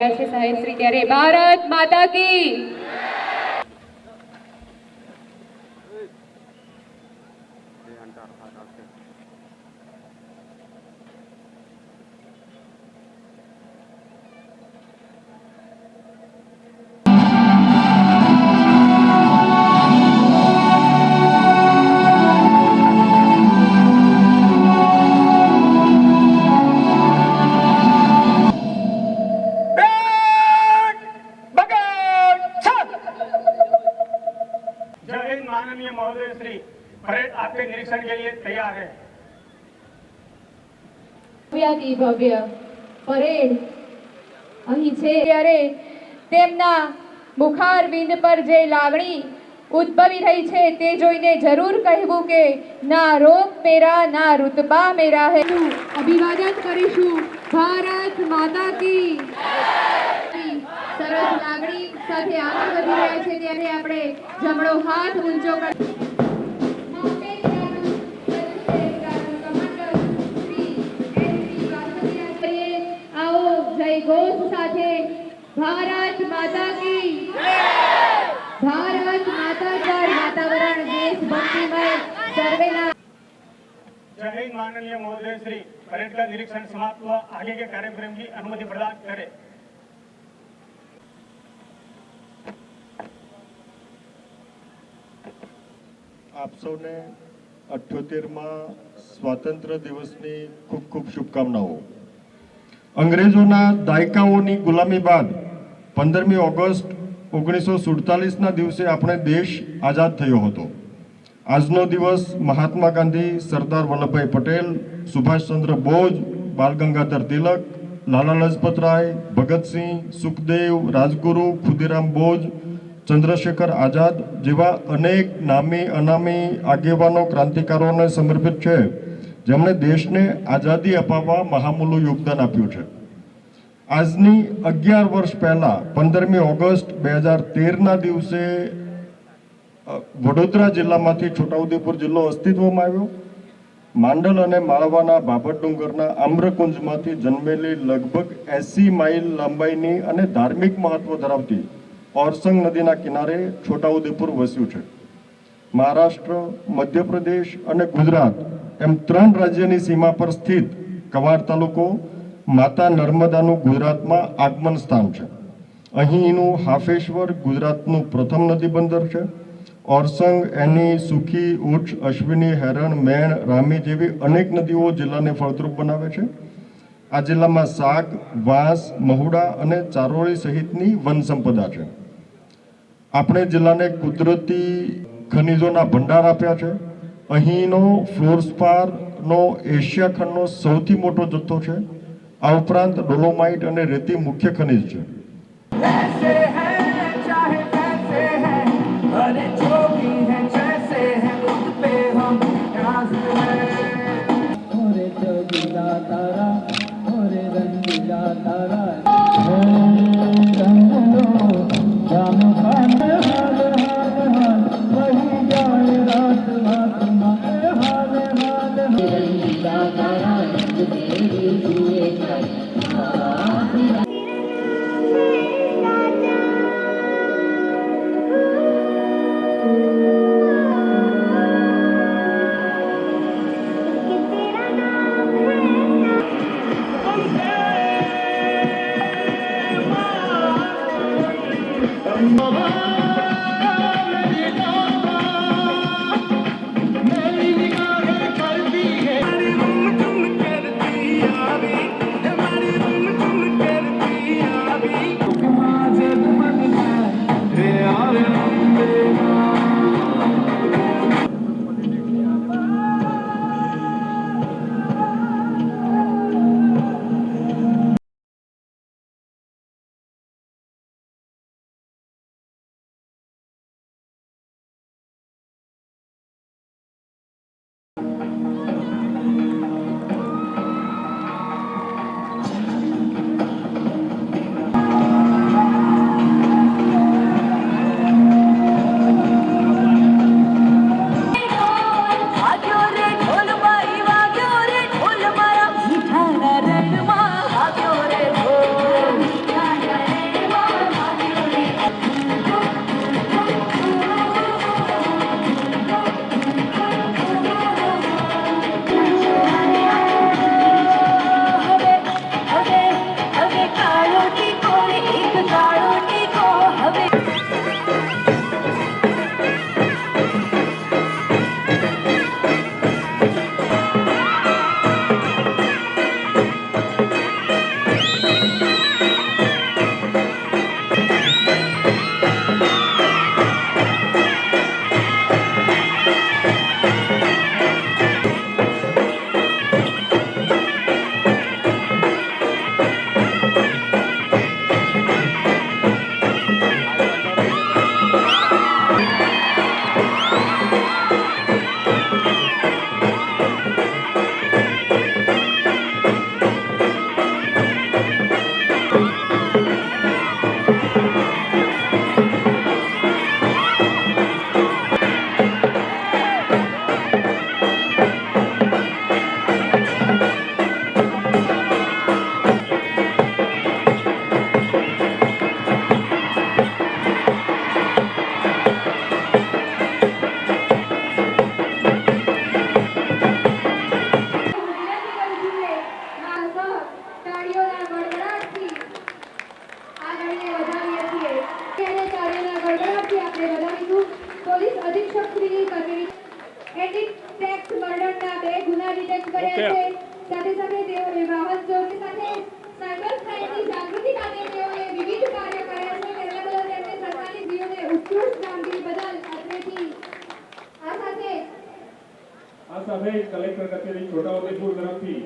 છે સાહેબ શ્રી ત્યારે ભારત માતા કી. ભવ્યાતિ ભવ્ય પરેડ. અહીં છે ત્યારે તેમના બુખાર બિંદ પર જે લાગણી ઉદ્ભવી રહી છે તે જોઈને જરૂર કહેવું કે, ના રોગ મેરા, ના રુતબા મેરા હે. અભિવાદન કરીશું. ભારત માતા કી. સરસ લાગણી સાથે આગળ વધી રહ્યા છે ત્યારે આપણે જમણો હાથ ઊંચો કરી સાથે ભારત માતા કી ભારત માતા કા વાતાવરણ દેશભક્તિમય સર્વેના जय हिंद माननीय महोदय श्री परेड का निरीक्षण समाप्त हुआ आगे के कार्यक्रम की अनुमति प्रदान करें આપ સૌને અઠ્યોતેરમાં સ્વાતંત્ર્ય દિવસની ખૂબ ખૂબ શુભકામનાઓ અંગ્રેજોના દાયકાઓની ગુલામી બાદ પંદરમી ઓગસ્ટ ઓગણીસો સુડતાલીસના દિવસે આપણે દેશ આઝાદ થયો હતો. આજનો દિવસ મહાત્મા ગાંધી, સરદાર વલ્લભભાઈ પટેલ, સુભાષચંદ્ર બોઝ, બાલ ગંગાધર તિલક, લાલા લજપત રાય, ભગતસિંહ, સુખદેવ, રાજગુરુ, ખુદીરામ બોઝ, ચંદ્રશેખર આઝાદ જેવા અનેક નામી અનામી આગેવાનો, ક્રાંતિકારોને સમર્પિત છે. જેમણે દેશને આઝાદી અપાવવા મહામૂલું યોગદાન આપ્યું છે. આજની અગિયાર વર્ષ પહેલા પંદરમી ઓગસ્ટ બે હજાર તેરના દિવસે વડોદરા જિલ્લામાંથી છોટાઉદેપુર જિલ્લો અસ્તિત્વમાં આવ્યો. માંડલ અને માળવાના બાબત ડુંગરના આમ્રકુંજમાંથી જન્મેલી લગભગ એસી માઇલ લંબાઈની અને ધાર્મિક મહત્વ ધરાવતી ઓરસંગ નદીના કિનારે છોટાઉદેપુર વસ્યું છે. મહારાષ્ટ્ર, મધ્યપ્રદેશ અને ગુજરાત એમ ત્રણ રાજ્યની સીમા પર સ્થિત કવાડ તાલુકો, માતા નર્મદાનું ગુજરાતમાં આગમન સ્થાન છે. અહીંનું હાફેશ્વર ગુજરાતનું પ્રથમ નદી બંદર છે. ઓરસંગ, એની સુખી, ઉચ્ચ, અશ્વિની, હેરણ, મેણ, રામી જેવી અનેક નદીઓ જિલ્લાને ફળદ્રુપ બનાવે છે. આ જિલ્લામાં શાક વાંસ, મહુડા અને ચારોળી સહિતની વન સંપદા છે. આપણે જિલ્લાને કુદરતી ખનિજોના ભંડાર આપ્યા છે. અહીંનો ફ્લોરસ્પારનો એશિયા ખંડનો સૌથી મોટો જથ્થો છે. આ ઉપરાંત ડોલોમાઇટ અને રેતી મુખ્ય ખનિજ છે. Bye. ડિટેક્ટ કર્યા છે. સાથે સાથે તેઓએ વાહન ચોરી સાથે સાયબર ક્રાઇમની જાગૃતિ માટે તેઓએ વિવિધ કાર્ય કર્યા છે. તેના બદલ તેમને સરકારી જીઓને ઉત્કૃષ્ટ કામગીરી બદલ અત્રેથી આ સાથે આ સાથે કલેક્ટર કચેરી છોટાઉદેપુર તરફથી